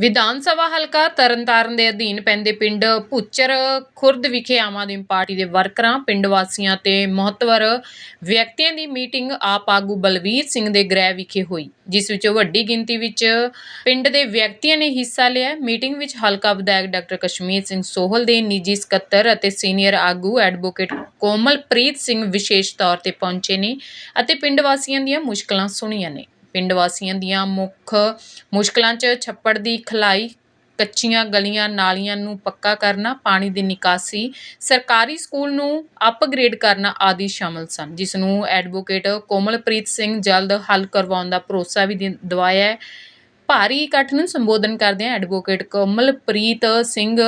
ਵਿਧਾਨ ਸਭਾ ਹਲਕਾ ਤਰਨਤਾਰਨ ਦੇ ਅਧੀਨ ਪੈਂਦੇ ਪਿੰਡ ਭੁੱਚਰ ਖੁਰਦ ਵਿਖੇ ਆਮ ਆਦਮੀ ਪਾਰਟੀ ਦੇ ਵਰਕਰਾਂ, ਪਿੰਡ ਵਾਸੀਆਂ ਤੇ ਮਹੱਤਵਰ ਵਿਅਕਤੀਆਂ ਦੀ ਮੀਟਿੰਗ ਆਪ ਆਗੂ ਬਲਵੀਰ ਸਿੰਘ ਦੇ ਗ੍ਰਹਿ ਵਿਖੇ ਹੋਈ, ਜਿਸ ਵਿੱਚ ਵੱਡੀ ਗਿਣਤੀ ਵਿੱਚ ਪਿੰਡ ਦੇ ਵਿਅਕਤੀਆਂ ਨੇ ਹਿੱਸਾ ਲਿਆ। ਮੀਟਿੰਗ ਵਿੱਚ ਹਲਕਾ ਵਿਧਾਇਕ ਡਾਕਟਰ ਕਸ਼ਮੀਰ ਸਿੰਘ ਸੋਹਲ ਦੇ ਨਿੱਜੀ ਸਕੱਤਰ ਅਤੇ ਸੀਨੀਅਰ ਆਗੂ ਐਡਵੋਕੇਟ ਕੋਮਲਪ੍ਰੀਤ ਸਿੰਘ ਵਿਸ਼ੇਸ਼ ਤੌਰ ਤੇ ਪਹੁੰਚੇ ਨੇ ਅਤੇ ਪਿੰਡ ਵਾਸੀਆਂ ਦੀਆਂ ਮੁਸ਼ਕਲਾਂ ਸੁਣੀਆਂ ਨੇ। ਪਿੰਡ ਵਾਸੀਆਂ ਦੀਆਂ ਮੁੱਖ ਮੁਸ਼ਕਲਾਂ 'ਚ ਛੱਪੜ ਦੀ ਖਲਾਈ, ਕੱਚੀਆਂ ਗਲੀਆਂ, ਨਾਲੀਆਂ ਨੂੰ ਪੱਕਾ ਕਰਨਾ, ਪਾਣੀ ਦੀ ਨਿਕਾਸੀ, ਸਰਕਾਰੀ ਸਕੂਲ ਨੂੰ ਅਪਗ੍ਰੇਡ ਕਰਨਾ ਆਦਿ ਸ਼ਾਮਲ ਸਨ ਜਿਸ ਨੂੰ ਐਡਵੋਕੇਟ ਕੋਮਲਪ੍ਰੀਤ ਸਿੰਘ ਜਲਦ ਹੱਲ ਕਰਵਾਉਣ ਦਾ ਭਰੋਸਾ ਵੀ ਦਿ- ਦਿਵਾਇਆ ਹੈ। ਭਾਰੀ ਇਕੱਠ ਨੂੰ ਸੰਬੋਧਨ ਕਰਦਿਆਂ ਐਡਵੋਕੇਟ ਕਮਲਪ੍ਰੀਤ ਸਿੰਘ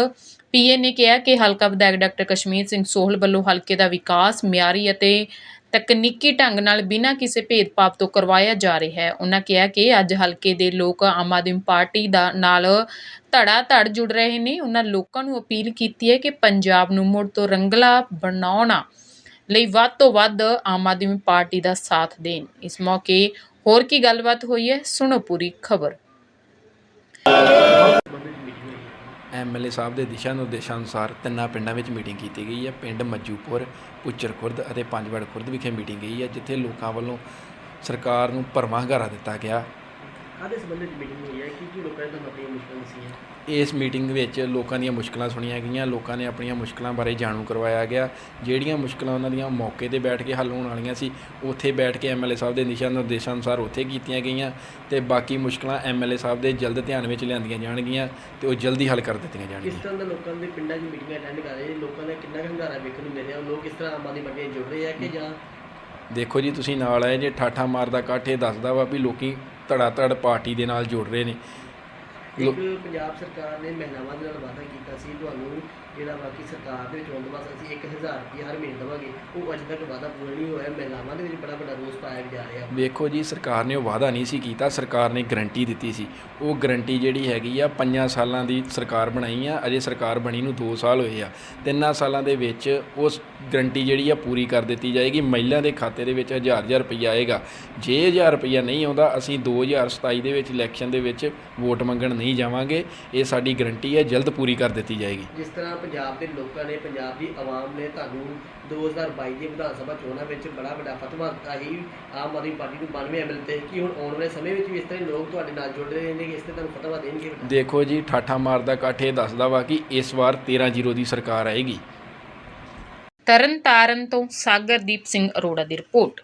ਪੀਏ ਨੇ ਕਿਹਾ ਕਿ ਹਲਕਾ ਵਿਧਾਇਕ ਡਾਕਟਰ ਕਸ਼ਮੀਰ ਸਿੰਘ ਸੋਹਲ ਵੱਲੋਂ ਹਲਕੇ ਦਾ ਵਿਕਾਸ, ਮਿਆਰੀ ਅਤੇ ਤਕਨੀਕੀ ਢੰਗ ਨਾਲ ਬਿਨਾਂ ਕਿਸੇ ਭੇਦਭਾਵ ਤੋਂ ਕਰਵਾਇਆ ਜਾ ਰਿਹਾ ਹੈ। ਉਹਨਾਂ ਕਿਹਾ ਕਿ ਅੱਜ ਹਲਕੇ ਦੇ ਲੋਕ ਆਮ ਆਦਮੀ ਪਾਰਟੀ ਦਾ ਨਾਲ ਧੜਾ ਧੜ ਜੁੜ ਰਹੇ ਨੇ। ਉਹਨਾਂ ਲੋਕਾਂ ਨੂੰ ਅਪੀਲ ਕੀਤੀ ਹੈ ਕਿ ਪੰਜਾਬ ਨੂੰ ਮੁੜ ਤੋਂ ਰੰਗਲਾ ਬਣਾਉਣਾ ਲਈ ਵੱਧ ਤੋਂ ਵੱਧ ਆਮ ਆਦਮੀ ਪਾਰਟੀ ਦਾ ਸਾਥ ਦੇਣ। ਇਸ ਮੌਕੇ ਹੋਰ ਕੀ ਗੱਲਬਾਤ ਹੋਈ ਹੈ, ਸੁਣੋ ਪੂਰੀ ਖਬਰ। ਐਮਐਲਏ ਸਾਹਿਬ ਦੇ ਦਿਸ਼ਾ ਨਿਰਦੇਸ਼ਾਂ ਅਨੁਸਾਰ ਤਿੰਨਾਂ ਪਿੰਡਾਂ ਵਿੱਚ ਮੀਟਿੰਗ ਕੀਤੀ ਗਈ ਹੈ। ਪਿੰਡ ਮੱਜੂਪੁਰ, ਪੁੱਚਰ ਖੁਰਦ ਅਤੇ ਪੰਜਵੜ ਖੁਰਦ ਵਿਖੇ ਮੀਟਿੰਗ ਗਈ ਹੈ, ਜਿੱਥੇ ਲੋਕਾਂ ਵੱਲੋਂ ਸਰਕਾਰ ਨੂੰ ਭਰਵਾਂ ਹੰਗਾਰਾ ਦਿੱਤਾ ਗਿਆ। ਕਾਹਦੇ ਸੰਬੰਧਿਤ ਮੀਟਿੰਗ ਹੋਈ ਹੈ ਕੀ ਕੀ ਲੋਕਾਂ ਦੀਆਂ ਆਪਣੀਆਂ ਮੁਸ਼ਕਲਾਂ ਸੀ ਇਸ ਮੀਟਿੰਗ ਵਿੱਚ ਲੋਕਾਂ ਦੀਆਂ ਮੁਸ਼ਕਲਾਂ ਸੁਣੀਆਂ ਗਈਆਂ ਲੋਕਾਂ ਨੇ ਆਪਣੀਆਂ ਮੁਸ਼ਕਲਾਂ ਬਾਰੇ ਜਾਣੂ ਕਰਵਾਇਆ ਗਿਆ। ਜਿਹੜੀਆਂ ਮੁਸ਼ਕਲਾਂ ਉਹਨਾਂ ਦੀਆਂ ਮੌਕੇ ਤੇ ਬੈਠ ਕੇ ਹੱਲ ਹੋਣ ਵਾਲੀਆਂ ਸੀ ਉੱਥੇ ਬੈਠ ਕੇ ਐਮਐਲਏ ਸਾਹਿਬ ਦੇ ਦਿਸ਼ਾ ਨਿਰਦੇਸ਼ਾਂ ਅਨੁਸਾਰ ਉੱਥੇ ਕੀਤੀਆਂ ਗਈਆਂ ਤੇ ਬਾਕੀ ਮੁਸ਼ਕਲਾਂ ਐਮਐਲਏ ਸਾਹਿਬ ਦੇ ਜਲਦ ਧਿਆਨ ਵਿੱਚ ਲਿਆਂਦੀਆਂ ਜਾਣਗੀਆਂ ਤੇ ਉਹ ਜਲਦੀ ਹੱਲ ਕਰ ਦਿੱਤੀਆਂ ਕਿਸ ਜਾਣਗੀਆਂ ਤਰ੍ਹਾਂ ਦੇ ਲੋਕਾਂ ਦੇ ਪਿੰਡਾਂ 'ਚ ਮੀਟਿੰਗਾਂ ਅਟੈਂਡ ਕਰ ਰਹੇ ਨੇ ਲੋਕਾਂ ਦਾ ਕਿੰਨਾ ਕੁ ਹੰਗਾਰਾ ਵੇਖਣ ਨੂੰ ਮਿਲ ਰਿਹਾ ਲੋਕ ਕਿਸ ਤਰ੍ਹਾਂ ਆਮ ਆਦਮੀ ਪਾਰਟੀ ਨਾਲ ਜੁੜ ਰਹੇ ਆ ਕਿ ਜਾਂ ਦੇਖੋ ਜੀ ਤੁਸੀਂ ਨਾਲ ਆਏ ਜੇ ਠਾਠਾ ਮਾਰਦਾ ਇਹ ਦੱਸਦਾ ਵਾ ਵੀ ਲੋਕੀ ਧੜਾ ਧੜ ਪਾਰਟੀ ਦੇ ਨਾਲ ਜੁੜ ਰਹੇ ਨੇ। ਇੱਕ ਪੰਜਾਬ ਸਰਕਾਰ ਨੇ ਮਹਿਲਾਵਾਂ ਦੇ ਨਾਲ ਵਾਅਦਾ ਕੀਤਾ ਸੀ ਤੁਹਾਨੂੰ ਜਿਹੜਾ ਬਾਕੀ ਸਰਕਾਰ ਦੇ ਵਿੱਚ ਆਉਣ ਤੋਂ ਬਾਅਦ ਅਸੀਂ 1000 ਰੁਪਏ ਹਰ ਮਹੀਨੇ ਦੇਵਾਂਗੇ ਉਹ ਅੱਜ ਤੱਕ ਵਾਅਦਾ ਪੂਰਾ ਨਹੀਂ ਹੋਇਆ ਮਹਿਲਾਵਾਂ ਦੇ ਵਿੱਚ ਬੜਾ ਵੱਡਾ ਰੋਸ ਪਾਇਆ ਜਾ ਰਿਹਾ। ਵੇਖੋ ਜੀ ਸਰਕਾਰ ਨੇ ਉਹ ਵਾਅਦਾ ਨਹੀਂ ਸੀ ਕੀਤਾ ਸਰਕਾਰ ਨੇ ਗਰੰਟੀ ਦਿੱਤੀ ਸੀ। ਉਹ ਗਰੰਟੀ ਜਿਹੜੀ ਹੈਗੀ ਆ ਪੰਜਾਂ ਸਾਲਾਂ ਦੀ ਸਰਕਾਰ ਬਣਾਈ ਆ ਅਜੇ ਸਰਕਾਰ ਬਣੀ ਨੂੰ 2 ਸਾਲ ਹੋਏ ਆ। ਤਿੰਨਾਂ ਸਾਲਾਂ ਦੇ ਵਿੱਚ ਉਸ ਗਰੰਟੀ ਜਿਹੜੀ ਆ ਪੂਰੀ ਕਰ ਦਿੱਤੀ ਜਾਏਗੀ ਮਹਿਲਾ ਦੇ ਖਾਤੇ ਦੇ ਵਿੱਚ ਹਜ਼ਾਰ ਹਜ਼ਾਰ ਰੁਪਈਆ ਆਏਗਾ। ਜੇ ਹਜ਼ਾਰ ਰੁਪਈਆ ਨਹੀਂ ਆਉਂਦਾ ਅਸੀਂ 2027 ਦੇ ਵਿੱਚ ਇਲੈਕਸ਼ਨ ਦੇ ਵਿੱਚ ਵੋਟ ਮੰਗਣ ਨਹੀਂ ਜਾਵਾਂਗੇ ਇਹ ਸਾਡੀ ਗਰੰਟੀ ਹੈ ਜਲਦ ਪੂਰੀ ਕਰ ਦਿੱਤੀ ਜਾਏਗੀ। ਜਿਸ ਤਰ੍ਹਾਂ ਪੰਜਾਬ ਦੇ ਲੋਕਾਂ ਨੇ ਪੰਜਾਬ ਦੀ ਆਵਾਮ ਨੇ ਤੁਹਾਨੂੰ 2022 ਦੀ ਵਿਧਾਨ ਸਭਾ ਚੋਣਾਂ ਵਿੱਚ ਬੜਾ ਵੱਡਾ ਫਤਵਾ ਦਿੱਤਾ ਸੀ। ਆਮ ਆਦਮੀ ਪਾਰਟੀ ਨੂੰ 92 ਐਮਐਲ ਤੇ ਕੀ ਹੁਣ ਆਉਣ ਵਾਲੇ ਸਮੇਂ ਵਿੱਚ ਵੀ ਇਸ ਤਰ੍ਹਾਂ ਹੀ ਲੋਕ ਤੁਹਾਡੇ ਨਾਲ ਜੁੜ ਰਹੇ ਨੇ ਕਿ ਇਸ ਤੇ ਤੁਹਾਨੂੰ ਫਤਵਾ ਦੇਣਗੇ? ਦੇਖੋ ਜੀ ਠਾਠਾ ਮਾਰਦਾ ਇਕੱਠ ਇਹ ਦੱਸਦਾ ਵਾ ਕਿ ਇਸ ਵਾਰ 13-0 ਦੀ ਸਰਕਾਰ ਆਏਗੀ। ਤਰਨਤਾਰਨ ਤੋਂ ਸਾਗਰਦੀਪ ਸਿੰਘ ਅਰੋੜਾ ਦੀ ਰਿਪੋਰਟ।